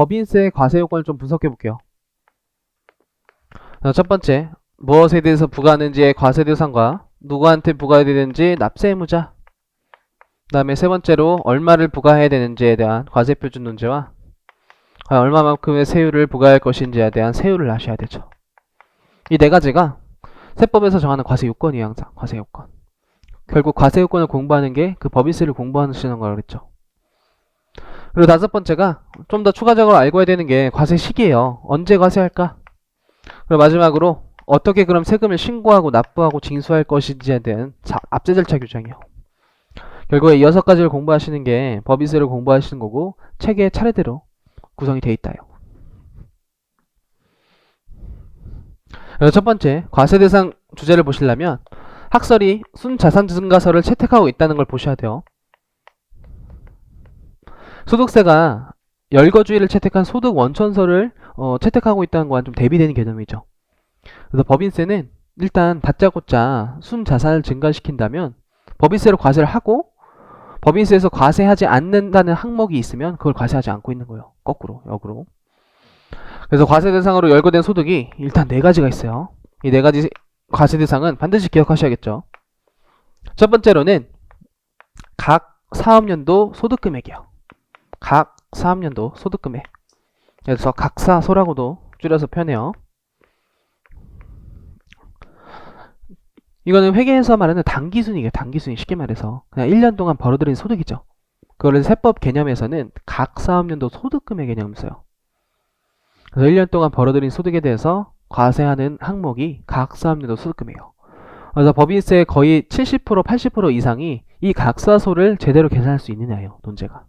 법인세 과세 요건을 좀 분석해 볼게요. 자, 첫 번째, 무엇에 대해서 부과하는지의 과세 대상과 누구한테 부과되는지 납세 의무자. 그 다음에 세 번째로 얼마를 부과해야 되는지에 대한 과세 표준 논제와 과연 얼마만큼의 세율을 부과할 것인지에 대한 세율을 아셔야 되죠. 이 네 가지가 세법에서 정하는 과세 요건이에요, 항상. 과세 요건. 결국 과세 요건을 공부하는 게 그 법인세를 공부하시는 거라고 그랬죠. 그리고 다섯 번째가 좀 더 추가적으로 알고 해야 되는 게 과세 시기예요. 언제 과세할까? 그리고 마지막으로 어떻게 그럼 세금을 신고하고 납부하고 징수할 것인지에 대한 자- 압세 절차 규정이요. 결국에 이 여섯 가지를 공부하시는 게 법인세를 공부하시는 거고 책에 차례대로 구성이 돼 있다요. 첫 번째 과세 대상 주제를 보시려면 학설이 순자산 증가서를 채택하고 있다는 걸 보셔야 돼요. 소득세가 열거주의를 채택한 소득 원천서를 어, 채택하고 있다는 거와 좀 대비되는 개념이죠. 그래서 법인세는 일단 다짜고짜 순 자산을 증가시킨다면 법인세로 과세를 하고 법인세에서 과세하지 않는다는 항목이 있으면 그걸 과세하지 않고 있는 거예요. 거꾸로, 역으로. 그래서 과세 대상으로 열거된 소득이 일단 네 가지가 있어요. 이 네 가지 과세 대상은 반드시 기억하셔야겠죠. 첫 번째로는 각 사업년도 소득 금액이요. 각 사업년도 소득 금액. 그래서 각사소라고도 줄여서 표현해요. 이거는 회계에서 말하는 단기순이에요. 단기순이 쉽게 말해서 그냥 1년 동안 벌어들인 소득이죠. 그거를 세법 개념에서는 각 사업년도 소득 금액 개념을 써요. 그래서 1년 동안 벌어들인 소득에 대해서 과세하는 항목이 각 사업년도 소득 금액이에요. 그래서 법인세 거의 70% 80% 이상이 이 각사소를 제대로 계산할 수 있느냐예요. 논제가.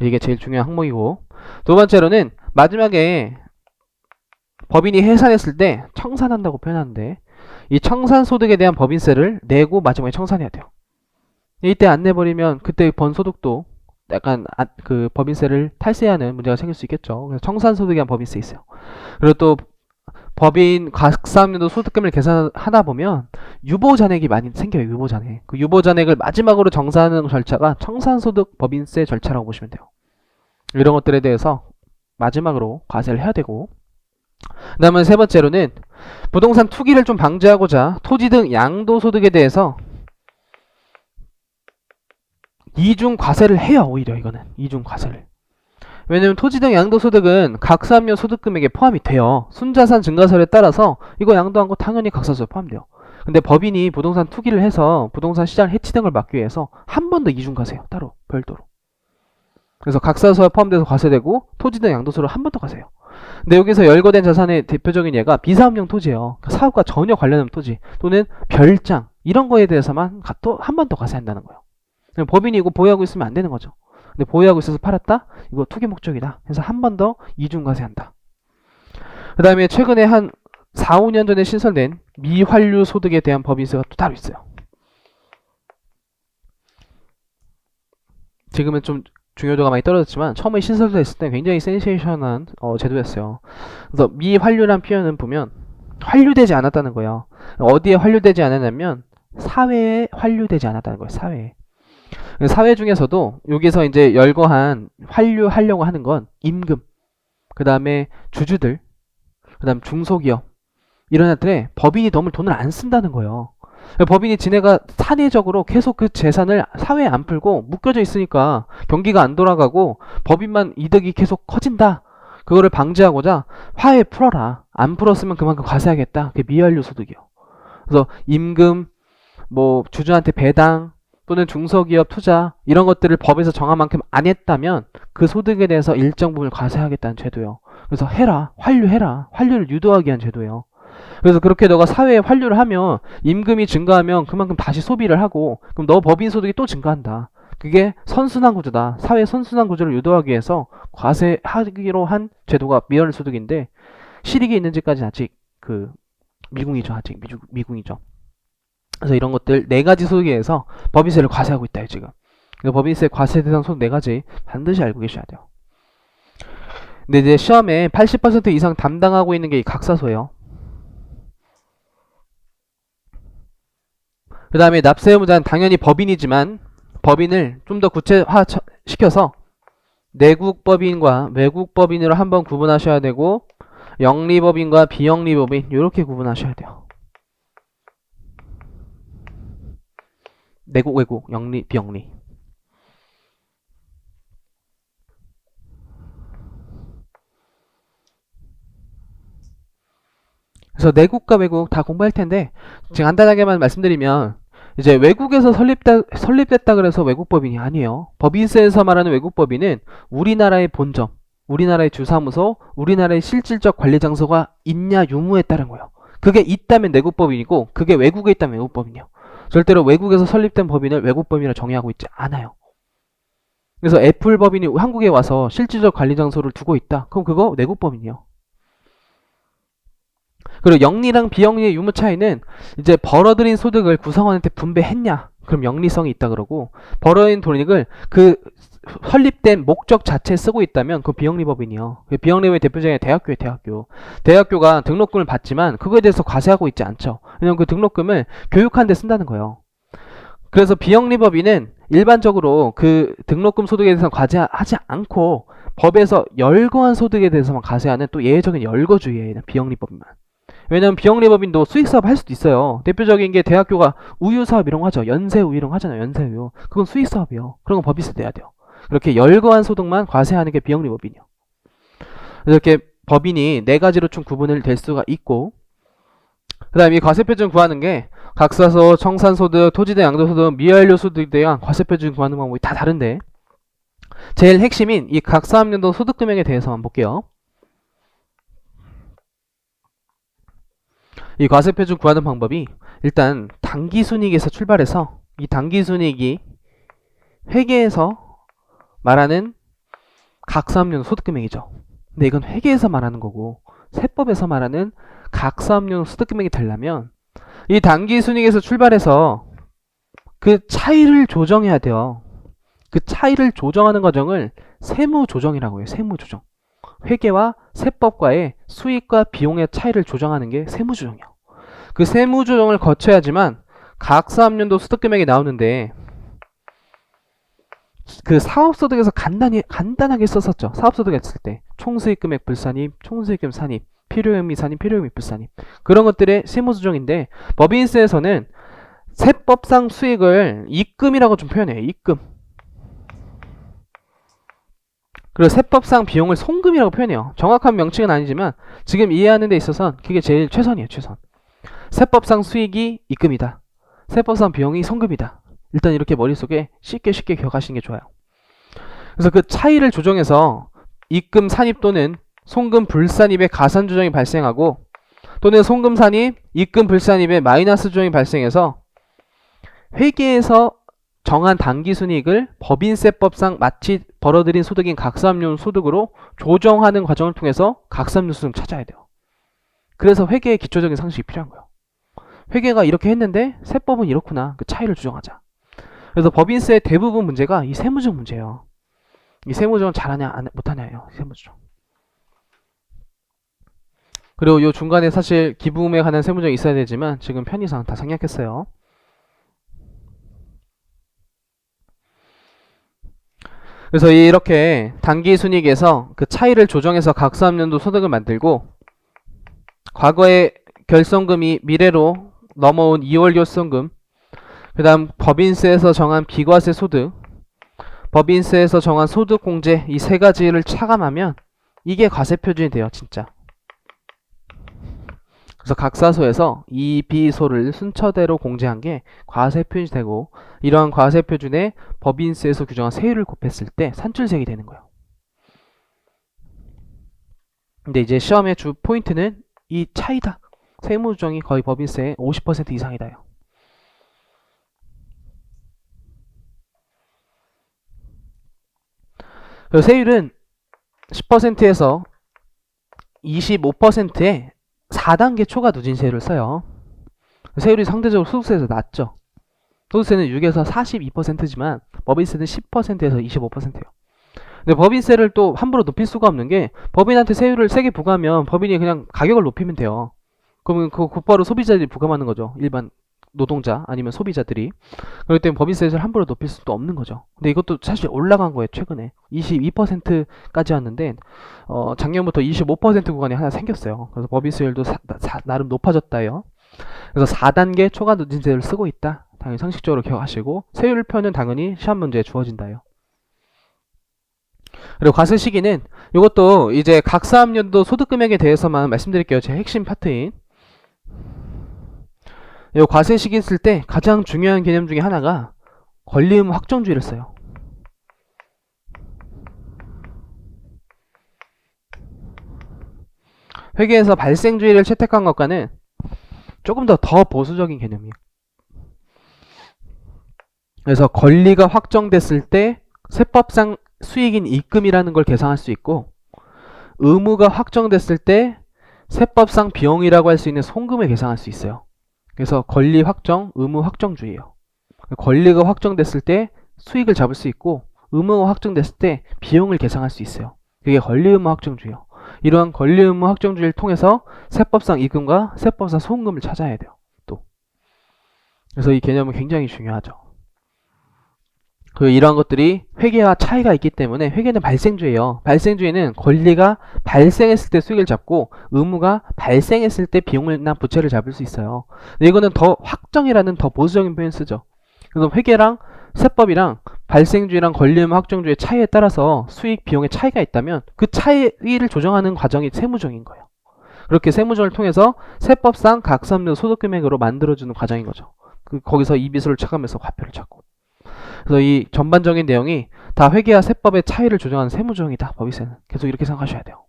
이게 제일 중요한 항목이고 두 번째로는 마지막에 법인이 해산했을 때 청산한다고 표현하는데 이 청산 소득에 대한 법인세를 내고 마지막에 청산해야 돼요. 이때 안 내버리면 그때 번 소득도 약간 아- 그 법인세를 탈세하는 문제가 생길 수 있겠죠. 그래서 청산 소득에 대한 법인세 있어요. 그리고 또 법인 각사업년도 소득금을 계산하다 보면 유보 잔액이 많이 생겨요. 유보 잔액. 그 유보 잔액을 마지막으로 정산하는 절차가 청산소득 법인세 절차라고 보시면 돼요. 이런 것들에 대해서 마지막으로 과세를 해야 되고 그 다음에 세 번째로는 부동산 투기를 좀 방지하고자 토지 등 양도소득에 대해서 이중 과세를 해요. 오히려 이거는 이중 과세를. 왜냐면 토지 등 양도소득은 각사업료 소득금액에 포함이 돼요. 순자산 증가설에 따라서 이거 양도한 거 당연히 각사소에 포함돼요. 근데 법인이 부동산 투기를 해서 부동산 시장 해치 등을 막기 위해서 한 번 더 이중 과세요. 따로 별도로. 그래서 각사소에 포함돼서 과세되고 토지 등 양도소를 한 번 더 과세요. 근데 여기서 열거된 자산의 대표적인 예가 비사업용 토지예요. 그러니까 사업과 전혀 관련 없는 토지 또는 별장 이런 거에 대해서만 또한번 더 과세한다는 거예요. 그럼 법인이 이거 보유하고 있으면 안 되는 거죠. 근데 보유하고 있어서 팔았다? 이거 투기 목적이다. 그래서 한 번 더 이중 과세한다. 그 다음에 최근에 한 4, 5년 전에 신설된 미환류 소득에 대한 법인세가 또 따로 있어요. 지금은 좀 중요도가 많이 떨어졌지만 처음에 신설됐을 때 굉장히 센세이션한 어, 제도였어요. 그래서 미환류란 표현은 보면 환류되지 않았다는 거예요. 어디에 환류되지 않았냐면 사회에 환류되지 않았다는 거예요. 사회에. 사회 중에서도 여기서 이제 열거한 환류하려고 하는 건 임금, 그 다음에 주주들, 그 다음 중소기업 이런 애들에 법인이 너무 돈을 안 쓴다는 거예요. 법인이 지네가 사내적으로 계속 그 재산을 사회에 안 풀고 묶여져 있으니까 경기가 안 돌아가고 법인만 이득이 계속 커진다. 그거를 방지하고자 화해 풀어라. 안 풀었으면 그만큼 과세하겠다. 그게 미완료 소득이요. 그래서 임금, 뭐 주주한테 배당 또는 중소기업 투자 이런 것들을 법에서 정한 만큼 안 했다면 그 소득에 대해서 일정 부분을 과세하겠다는 제도예요. 그래서 해라. 환류해라. 환류를 유도하기 위한 제도예요. 그래서 그렇게 너가 사회에 환류를 하면 임금이 증가하면 그만큼 다시 소비를 하고 그럼 너 법인 소득이 또 증가한다. 그게 선순환 구조다. 사회 선순환 구조를 유도하기 위해서 과세하기로 한 제도가 미연 소득인데 실익이 있는지까지는 아직 그 미궁이죠. 아직 미주, 미궁이죠. 그래서 이런 것들 네 가지 소득에 대해서 법인세를 과세하고 있다 지금. 그 법인세 과세 대상 소득 네 가지 반드시 알고 계셔야 돼요. 근데 이제 시험에 80% 이상 담당하고 있는 게 이 각사소예요. 그 다음에 납세 의무자는 당연히 법인이지만 법인을 좀 더 구체화 처- 시켜서 내국 법인과 외국 법인으로 한번 구분하셔야 되고 영리법인과 비영리법인 이렇게 구분하셔야 돼요. 내국 외국 영리 비영리 그래서 내국과 외국 다 공부할 텐데 지금 간단하게만 말씀드리면 이제 외국에서 설립다, 설립됐다 그래서 외국법인이 아니에요. 법인세에서 말하는 외국법인은 우리나라의 본점, 우리나라의 주사무소, 우리나라의 실질적 관리 장소가 있냐 유무에 따른 거예요. 그게 있다면 내국법인이고 그게 외국에 있다면 외국법인이에요. 절대로 외국에서 설립된 법인을 외국 법인으로 정의하고 있지 않아요. 그래서 애플 법인이 한국에 와서 실질적 관리 장소를 두고 있다. 그럼 그거 내국 법인이에요. 그리고 영리랑 비영리의 유무 차이는 이제 벌어들인 소득을 구성원한테 분배했냐? 그럼 영리성이 있다 그러고 벌어들인 돈익을 그 설립된 목적 자체에 쓰고 있다면 그 비영리법인이요. 그 비영리법의 대표적인 대학교에 대학교. 대학교가 등록금을 받지만 그거에 대해서 과세하고 있지 않죠. 왜냐면 그 등록금을 교육하는 데 쓴다는 거예요. 그래서 비영리법인은 일반적으로 그 등록금 소득에 대해서 과세하지 않고 법에서 열거한 소득에 대해서만 과세하는 또 예외적인 열거주의예요. 비영리법인만. 왜냐면 비영리법인도 수익사업 할 수도 있어요. 대표적인 게 대학교가 우유사업 이런 거 하죠. 연세우 이런 거 하잖아요. 연세우. 그건 수익사업이요. 그런 건 법인세 내야 돼요. 그렇게 열거한 소득만 과세하는 게 비영리법인이요. 이렇게 법인이 네 가지로 총 구분을 될 수가 있고 그 다음에 이 과세표준 구하는 게 각사소, 청산소득, 토지대 양도소득, 미완료소득에 대한 과세표준 구하는 방법이 다 다른데 제일 핵심인 이 각사학년도 소득금액에 대해서만 볼게요. 이 과세표준 구하는 방법이 일단 단기순이익에서 출발해서 이 단기순이익이 회계에서 말하는 각사업용 소득금액이죠. 근데 이건 회계에서 말하는 거고 세법에서 말하는 각사업용 소득금액이 되려면 이 단기순이익에서 출발해서 그 차이를 조정해야 돼요. 그 차이를 조정하는 과정을 세무조정이라고 해요. 세무조정. 회계와 세법과의 수익과 비용의 차이를 조정하는 게 세무조정이요. 그 세무조정을 거쳐야지만 각사업년도 소득금액이 나오는데 그 사업소득에서 간단히 간단하게 썼었죠. 사업소득 했을 때 총수익금액 불산입, 총수익금 산입, 필요의미 산입, 필요의미 불산입 그런 것들의 세무조정인데 법인세에서는 세법상 수익을 입금이라고 좀 표현해요. 입금. 그리고 세법상 비용을 송금이라고 표현해요. 정확한 명칭은 아니지만 지금 이해하는 데 있어서 그게 제일 최선이에요. 최선. 세법상 수익이 입금이다. 세법상 비용이 송금이다. 일단 이렇게 머릿속에 쉽게 쉽게 기억하시는 게 좋아요. 그래서 그 차이를 조정해서 입금 산입 또는 송금 불산입의 가산 조정이 발생하고 또는 송금 산입, 입금 불산입의 마이너스 조정이 발생해서 회계에서 정한 당기순이익을 법인세법상 마치 벌어들인 소득인 각사업용 소득으로 조정하는 과정을 통해서 각사업용 소득을 찾아야 돼요. 그래서 회계의 기초적인 상식이 필요한 거예요. 회계가 이렇게 했는데 세법은 이렇구나. 그 차이를 조정하자. 그래서 법인세 대부분 문제가 이 세무적 문제예요. 이 세무조정 잘하냐 안, 못하냐예요. 세무조정. 그리고 요 중간에 사실 기부금에 관한 세무조정이 있어야 되지만 지금 편의상 다 생략했어요. 그래서 이렇게 단기 순이익에서 그 차이를 조정해서 각사업년도 소득을 만들고 과거의 결손금이 미래로 넘어온 2월 결손금 그 다음 법인세에서 정한 비과세 소득 법인세에서 정한 소득 공제 이 세 가지를 차감하면 이게 과세 표준이 돼요 진짜 그래서 각 사소에서 이 비소를 순서대로 공제한 게 과세 표준이 되고 이러한 과세 표준에 법인세에서 규정한 세율을 곱했을 때 산출세액이 되는 거예요. 근데 이제 시험의 주 포인트는 이 차이다. 세무조정이 거의 법인세의 50% 이상이다요. 그 세율은 10%에서 25%에 4단계 초과 누진 세율을 써요. 세율이 상대적으로 소득세에서 낮죠. 소득세는 6에서 42%지만 법인세는 10%에서 25%예요. 근데 법인세를 또 함부로 높일 수가 없는 게 법인한테 세율을 세게 부과하면 법인이 그냥 가격을 높이면 돼요. 그러면 그 곧바로 소비자들이 부감하는 거죠. 일반 노동자 아니면 소비자들이 그렇기 때문에 법인세를 함부로 높일 수도 없는 거죠. 근데 이것도 사실 올라간 거예요 최근에 22%까지 왔는데 어, 작년부터 25% 구간이 하나 생겼어요. 그래서 법인세율도 사- 사- 나름 높아졌다요. 그래서 4단계 초과 누진세를 쓰고 있다. 당연히 상식적으로 기억하시고 세율표는 당연히 시험 문제에 주어진다요. 그리고 과세 시기는 이것도 이제 각 사업연도 소득 금액에 대해서만 말씀드릴게요. 제 핵심 파트인. 이 과세 시기 쓸때 가장 중요한 개념 중에 하나가 권리의무 확정주의를 써요. 회계에서 발생주의를 채택한 것과는 조금 더 더 보수적인 개념이에요. 그래서 권리가 확정됐을 때 세법상 수익인 입금이라는 걸 계산할 수 있고 의무가 확정됐을 때 세법상 비용이라고 할 수 있는 송금을 계산할 수 있어요. 그래서 권리 확정, 의무 확정주의예요. 권리가 확정됐을 때 수익을 잡을 수 있고 의무가 확정됐을 때 비용을 계산할 수 있어요. 그게 권리 의무 확정주의예요. 이러한 권리 의무 확정주의를 통해서 세법상 입금과 세법상 송금을 찾아야 돼요. 또 그래서 이 개념은 굉장히 중요하죠. 그 이러한 것들이 회계와 차이가 있기 때문에 회계는 발생주의예요. 발생주의는 권리가 발생했을 때 수익을 잡고 의무가 발생했을 때 비용이나 부채를 잡을 수 있어요. 근데 이거는 더 확정이라는 더 보수적인 표현 쓰죠. 그래서 회계랑 세법이랑 발생주의랑 권리 의무 확정주의의 차이에 따라서 수익 비용의 차이가 있다면 그 차이를 조정하는 과정이 세무정인 거예요. 그렇게 세무정을 통해서 세법상 각 사업료 소득 금액으로 만들어주는 과정인 거죠. 그 거기서 이비수를 찾아가면서 과표를 찾고. 그래서 이 전반적인 내용이 다 회계와 세법의 차이를 조정하는 세무조정이다. 법인세는 계속 이렇게 생각하셔야 돼요.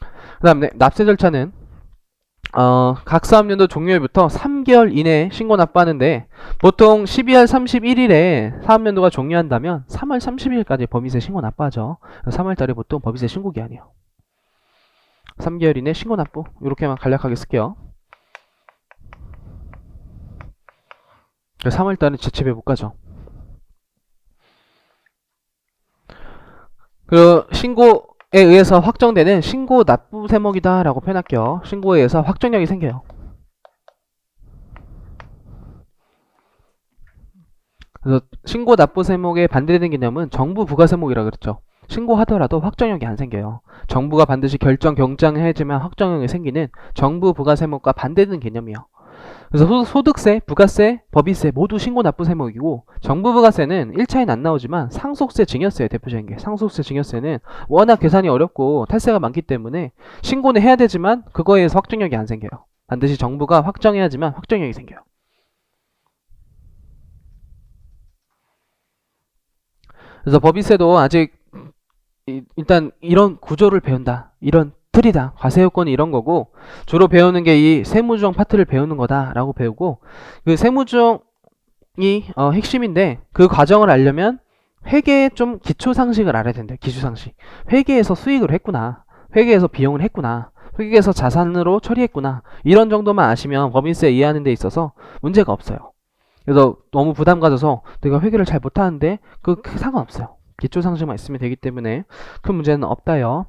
그 다음에 납세 절차는 어, 각 사업연도 종료일부터 3개월 이내에 신고 납부하는데 보통 12월 31일에 사업연도가 종료한다면 3월 30일까지 법인세 신고 납부하죠. 3월 달에 보통 법인세 신고 기한이에요. 3개월 이내 신고 납부 이렇게만 간략하게 쓸게요. 3월 달은 지체배 못 가죠. 그 신고에 의해서 확정되는 신고 납부 세목이다 라고 표현할게요. 신고에 의해서 확정력이 생겨요. 그래서 신고 납부 세목에 반대되는 개념은 정부 부가 세목이라 그랬죠. 신고하더라도 확정력이 안 생겨요. 정부가 반드시 결정 경장해야지만 확정력이 생기는 정부 부가 세목과 반대되는 개념이에요. 그래서 소- 소득세, 부가세, 법인세 모두 신고 납부 세목이고 정부 부가세는 1차에는 안 나오지만 상속세, 증여세 대표적인 게 상속세, 증여세는 워낙 계산이 어렵고 탈세가 많기 때문에 신고는 해야 되지만 그거에 의해서 확정력이 안 생겨요. 반드시 정부가 확정해야지만 확정력이 생겨요. 그래서 법인세도 아직 이- 일단 이런 구조를 배운다. 이런 틀이다. 과세요건이 이런 거고 주로 배우는 게 이 세무조정 파트를 배우는 거다라고 배우고 그 세무조정이 어, 핵심인데 그 과정을 알려면 회계의 좀 기초 상식을 알아야 된대요. 기초 상식. 회계에서 수익을 했구나. 회계에서 비용을 했구나. 회계에서 자산으로 처리했구나. 이런 정도만 아시면 법인세 이해하는 데 있어서 문제가 없어요. 그래서 너무 부담 가져서 내가 회계를 잘 못하는데 그 상관없어요. 기초 상식만 있으면 되기 때문에 큰 문제는 없다요.